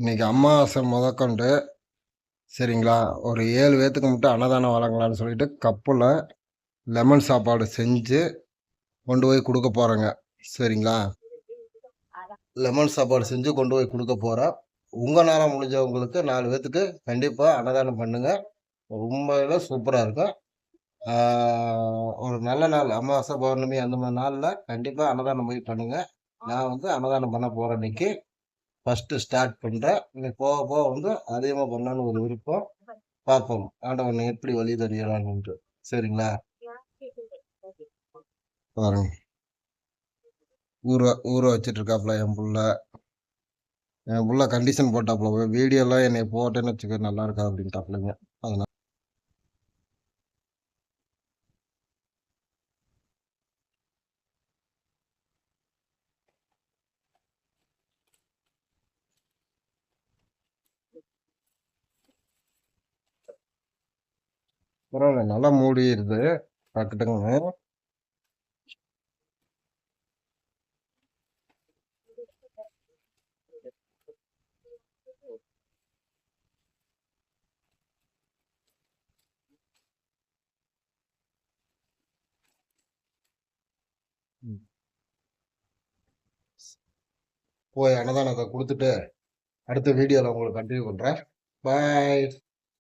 இன்னைக்கு அமாவாசை முதற்கொண்டு சரிங்களா? ஒரு ஏழு பேத்துக்கு மட்டும் அன்னதானம் வழங்கலாம்னு சொல்லிட்டு கப்பில் லெமன் சாப்பாடு செஞ்சு கொண்டு போய் கொடுக்க போகிறேங்க சரிங்களா? லெமன் சாப்பாடு செஞ்சு கொண்டு போய் கொடுக்க போகிறேன் நேரம் முடிஞ்சவங்களுக்கு நாலு பேத்துக்கு கண்டிப்பாக அன்னதானம் பண்ணுங்கள் ரொம்பவே சூப்பராக இருக்கும். ஒரு நல்ல நாள். அமாவாசை பௌர்ணமி அந்த மாதிரி நாளில் கண்டிப்பாக அன்னதானம் போய் பண்ணுங்கள் நான் வந்து அன்னதானம் பண்ண போகிறேன் இன்னைக்கு. ஃபஸ்ட்டு ஸ்டார்ட் பண்ணுறேன் இன்னைக்கு போக போக வந்து அதிகமாக பண்ணணும்னு ஒரு விருப்பம். பார்ப்போம். ஆண்டவன் எப்படி வழி தருகிறான்ட்டு சரிங்களா? பாருங்க. ஊற ஊற வச்சிட்டு இருக்காப்புல என் புள்ள. என் புள்ள கண்டிஷன் போட்டாப்புல வீடியோலாம் என்னை போட்டேன்னு வச்சுக்க நல்லா இருக்கா அப்படின்ட்டாப்புலங்க பரவாயில்ல நல்லா மூடிடுது பார்க்கட்டுங்க போய் அன்னதானத்தை கொடுத்துட்டு அடுத்த வீடியோவில் உங்களுக்கு கண்டினியூ பண்ணுறேன் பாய்